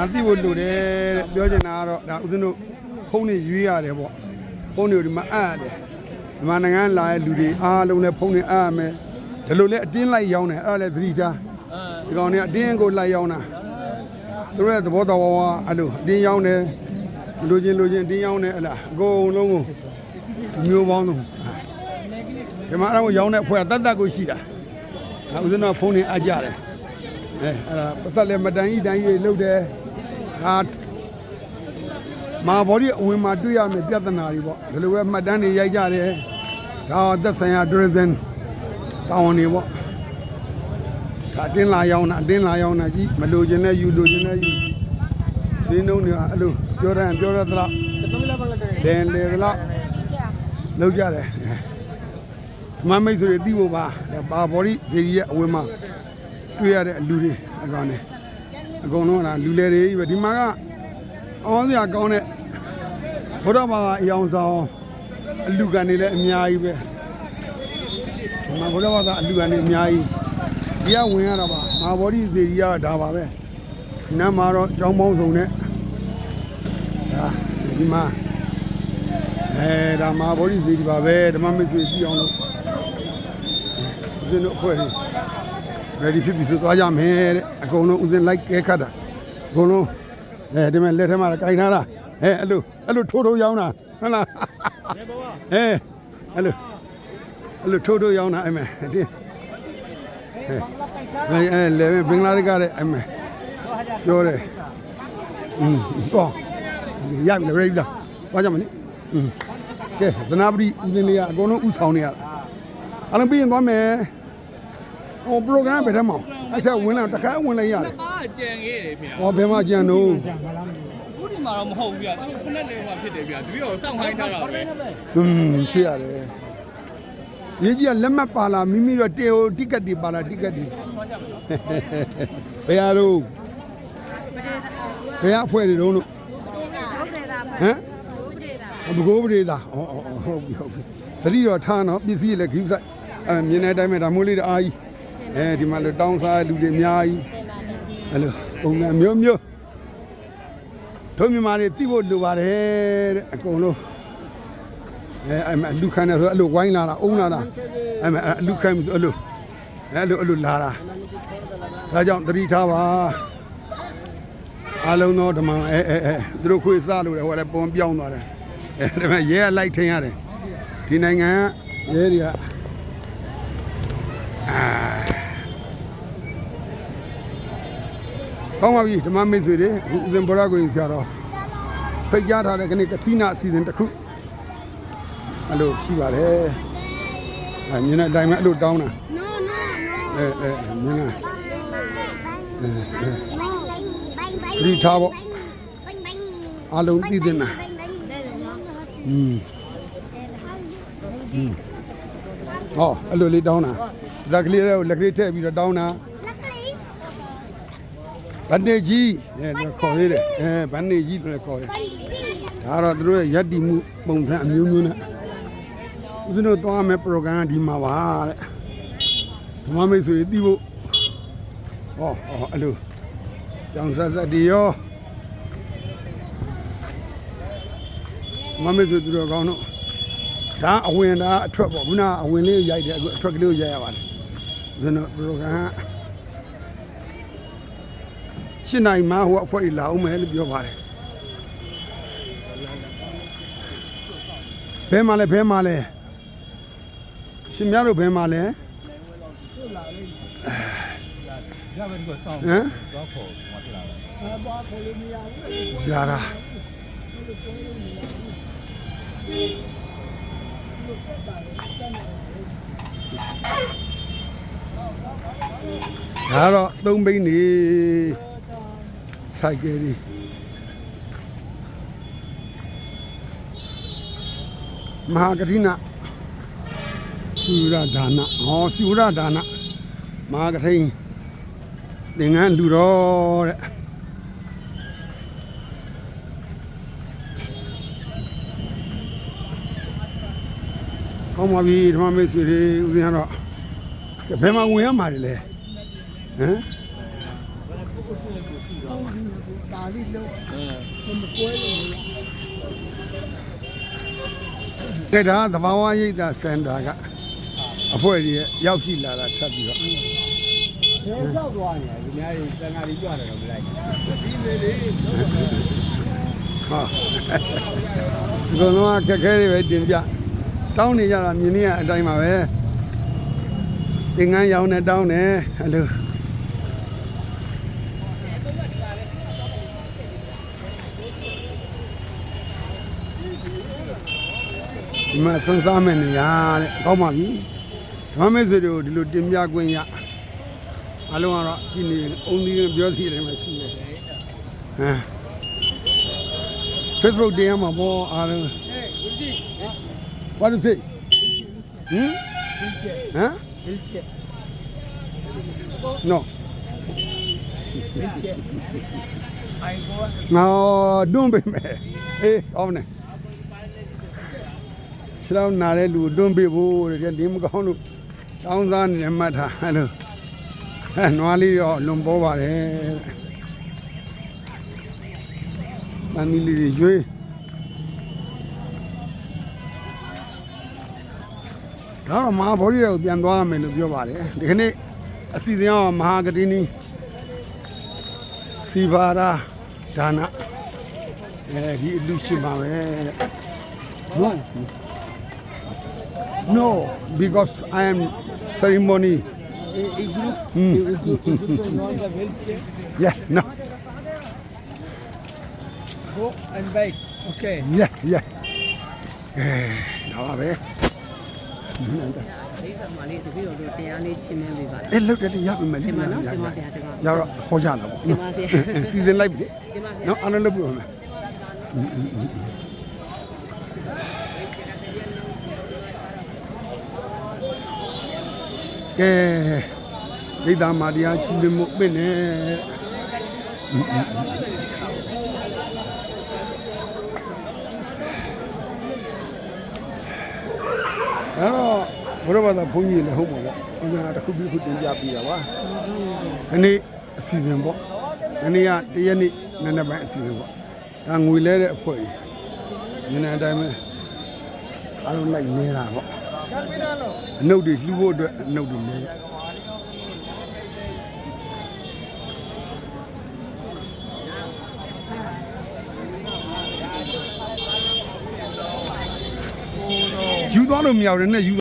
အသိဖို့လိုတယ်တဲ့ပြောချင်တာကတော့ဒါဦးဇင်းတို့ဖုန်းတွေရွေးရတယ်ပေါ့ဖုန်းတွေကိုဒီမှာအပ်ရတယ်ဒီမှာနိုင်ငံလာတဲ့လူတွေအားလုံးနဲ့ဖုန်းတွေအပ်ရမယ်ဒီလိုလဲအတင်းလိုက်ရောင်းတယ်အဲ့ဒါလဲသတိထားဒီကောင်တွေအတင်းကိုလိုက်ရောင်းတာသူတို့ရဲ့သဘောတော်ဝါအဲ့လိုအတင်းရောင်းတယ်လူချင်းလူချင်းအတင်းရောင်းတယ်ဟလားအကုန်လုံးကိုမျိုးပေါင်းလုံးဒီမှာအဲ့ဒါကိုရောင်းတဲ့အဖွဲ့ကတတ်တတ်ကိုရှိတာဒါဦးဇင်းတို့ဖုန်းတွေအပ်ကြတယ် အဲအဲ့ဒါပတ်သက်လဲမတန်ကြီးတန်ကြီးလှုပ်တယ်ဒါမာဘော်ဒီအဝင်မှာတွေ့ရမယ်ပြဿနာတွေပေါ့ဒီလိုပဲမှတ်တမ်းတွေရိုက်ကြတယ်ဒါသက်ဆိုင်ရာဒရဇန်တောင်းနေပေါ့ဒါအတင်းလာရောင်းတာအတင်းလာရောင်းတာကြီးမလိုချင်တဲ့ယူလိုချင်တဲ့ယူစင်းလုံးတွေကအဲ့လိုပြောတယ်ပြောရသလားဒန်လေသလားလောက်ကြတယ်မမိတ်ဆွေတွေတီးဖို့ပါဒါပါဘော်ဒီဇေဒီရဲ့အဝင်မှာ တွေ့ရတဲ့အလူတွေအကောင်နဲ့အကုန်လုံးကလူလေတွေကြီးပဲဒီမှာကအောင်စရာကောင်းတဲ့ဘုရားဘာသာအယောင်ဆောင်အလူကန်တွေလည်းအများကြီးပဲဒီမှာဘုရားဘာသာအလူကန်တွေအများကြီးဒီကဝင်ရတာပါမာဘောဓိစေကြီးကဒါပါပဲနမ်းမှာတော့ကျောင်းပေါင်းစုံနဲ့ဒါဒီမှာအဲဒါမာဘောဓိစေကြီးပါပဲဓမ္မမဆွေကြည့်အောင်လို့ဒီလိုအဖွဲ့ကြီး ready ဖြစ်ပြီဆိုသွားကြမယ်တဲ့အကုန်လုံးဦးစင်း like ကဲခတ်တာအကုန်လုံးအဲဒီမဲ့လက်ထဲမှာကင်ထားတာအဲအဲ့လိုအဲ့လိုထိုးထိုးရောင်းတာဟုတ်လားအဲအဲ့လိုအဲ့လိုထိုးထိုးရောင်းတာအဲ့မဲ့ဒီအဲအဲလေဘင်္ဂလားဒေ့ရှ်ကလည်းအဲ့မဲ့ပြောတယ်อืมတော့ရပြီလေ ready လားသွားကြမယ်နိอืมကဲသနာပတိဦးစင်းလေးကအကုန်လုံးဥဆောင်နေရတာအဲ့လိုပြီးရင်သွားမယ် ဟို program ဘယ်ထဲမှာအဲ့ထက်ဝင်လာတစ်ခါဝင်လိုက်ရတယ်အားကြံခဲ့တယ်ဗျာ။ဟောဘယ်မှာကြံတော့အခုဒီမှာတော့မဟုတ်ဘူးဗျာသူခုနက်လေဟိုဖြစ်တယ်ဗျာတပည့်တော်စောင့်ခိုင်းထားတာပဲဟွန်းဖြစ်ရတယ်။ရေးကြီးကလက်မှတ်ပါလာမိမိတို့တေဟိုတိကတ်တွေပါလာတိကတ်တွေဘယ်ရတော့ဘယ်ရအဖွဲ့တွေတော့လို့ဟမ်ဘကိုးပရိသာဩဩဟုတ်ပြီဟုတ်ပြီတတိတော်ထားနော်ပစ္စည်းလည်းခူးဆိုင်အဲမြင်တဲ့အတိုင်းပဲဒါမိုးလေးတအားကြီး အဲဒီမှာလို့တောင်းစားလူတွေအများကြီးအဲ့လိုပုံစံမျိုးမျိုးတို့မြန်မာတွေသိဖို့လိုပါတယ်တဲ့အကုန်လုံးအဲအဲ့မှာလူခံနေဆိုအဲ့လိုဝိုင်းလာတာအုံလာတာအဲ့မှာအဲ့လူခံပြီးအဲ့လိုအဲ့လိုအဲ့လိုလာတာဒါကြောင့်တတိထားပါအလုံးသောဓမ္မအဲအဲအဲသူတို့ခွေစားလို့တယ်ဟိုလည်းပုံပြောင်းသွားတယ်အဲဒီမှာရဲကလိုက်ထင်ရတယ်ဒီနိုင်ငံကရဲတွေကအာ ကောင်းပါပြီဓမ္မမိတ်ဆွေတွေအခုဦးဇင်ဘောရကိုဆရာတော်ဖိတ်ကြားထားတဲ့ခဏကတိနာအစီအစဉ်တစ်ခု အဲ့လိုရှိပါတယ်အဲမြင်တဲ့အတိုင်းပဲအဲ့လိုတောင်းတာ No, no, no. အဲအဲအဲမြင်လား Bang, bang, bang, bang. ဒီထားပေါ့ Bang, bang. အလုံးသိတင်တာ Bang, bang. Đây là nó. อืมอืมဟောအဲ့လိုလေးတောင်းတာဇက်ကလေးလေးကိုလက်ကလေးထည့်ပြီးတော့တောင်းတာ Luckily, ဗန်နေကြီးအဲခေါ်သေးတယ်အဲဗန်နေကြီးလို့လည်းခေါ်တယ်ဒါကတော့သူတို့ရဲ့ယက်တီမှုပုံစံအမျိုးမျိုးနဲ့ဦးဇင်းတို့သွားမယ် program ကဒီမှာပါတဲ့ဓမ္မမိတ်ဆွေတီးဖို့ဟောဟောအဲ့လိုကြောင်ဆက်ဆက်ဒီရောဓမ္မမိတ်ဆွေသူတို့ကောင်းတော့ဒါအဝင်ဒါအထွက်ပေါ့ခုနကအဝင်လေးကိုရိုက်တယ်အခုအထွက်ကလေးကိုရိုက်ရပါတယ်ဦးဇင်းတို့ program ကရှ င်းနိုင်မှဟိုအဖွဲ့ကြီးလာအောင်မယ်လို့ပြောပါတယ်ဘဲမှာလဲဘဲမှာလဲရှင်များတို့ဘဲမှာလဲဟမ်ဇာရာဒါတော့သုံးဘိန်းနေ ဆိုင်ကယ်ကြီးမဟာကတိနာရှူရဒါနဟောရှူရဒါနမဟာကထိန်သင်္ကန်းလူတော်တဲ့ကောင်းပါပြီဓမ္မမိတ်ဆွေတွေဦးဇင်းကတော့ဘယ်မှာဝင်ရမှာလဲဟမ် ဒါလေးလုံးအင်းမကွဲလို့ကဲဒါသဘာဝရိပ်သာစင်တာကအဖွဲကြီးရဲ့ရောက်ရှိလာတာထပ်ပြီးတော့ဘယ်ရောက်သွားနေလဲဒီများကြီးတန်ဃာကြီးကြွတယ်တော့မလိုက်ဒီလေလေဟာဒီကောင်တော့ခက်ခဲတွေပဲတင်ပြတောင်းနေကြတာမြင်နေရအတိုင်းပါပဲသင်္ကန်းရောင်းနေတောင်းနေအဲ့လို ဒီမှာဆွမ်းစားမယ်နေရတဲ့ကောင်းပါပြီဓမ္မမေဆွေတို့ဒီလိုတင်ပြခွင့်ရအလုံးကတော့ကြည်နေအုံသီးပြောစီတယ်မရှိနေဟမ် Facebook တင်ရမှာပေါ့အားလုံး What is it ဟမ်ဟမ် No ငါတွန်းပေးမယ်အေးကောင်းတယ် ခြေထောက်နာတဲ့လူကိုတွန်းပေးဖို့တဲ့ဒီမကောင်းလို့တောင်းစားနေတယ်မှတ်ထားအဲ့လိုအဲနွားလေးတော့လွန်ပေါ်ပါတယ်တဲ့တန်ဒီလေးတွေကျွေးဒါတော့မဟာဗောဓိတွေကိုပြန်သွားရမယ်လို့ပြောပါတယ်ဒီကနေ့အစီအစဉ်ကမဟာဂတိနီစီဘာရာဒါနအဲဒီအလူရှိပါပဲတဲ့ No No because I am ceremony a group Hmm. a group a group on the wheelchair Yeah no go and back okay Yeah yeah အဲဒါပါပဲလေးစားမလေးတပည့်တော်တို့တရားလေးချင်းမဲပေးပါလားအဲ့လောက်တဲ့ရပြီမယ်ဒီမှာနော်ရဒီမှာရဗျာဒီမှာရတော့ခေါ်ကြတာပေါ့ဒီမှာဗျာစီစဉ်လိုက်ပြီဒီမှာဗျာနော်အားလုံးလုပ်ပြပါမယ် ကဲဒိဋ္ဌာမာတရားချီးမြှင့်မှုပင့်နေအဲ့တော့ဘုရားဘာသာဘုန်းကြီးလည်းဟုတ်ပါပေါ့အင်္ဂါတစ်ခုပြီးခုတင်ပြပြတာပါဒီနေ့အစီအစဉ်ပေါ့ဒီနေ့ကတရက်နေ့နည်းနည်းပိုင်းအစီအစဉ်ပေါ့ဒါငွေလဲတဲ့အဖွဲ့ကြီးညနေအတိုင်းပဲအားလုံးလိုက်နေတာပေါ့ အနှုတ်တွေလှူဖို့အတွက်အနှုတ်တွေလဲတယ်ယူသွားလို့မရဘူးနဲ့ယူ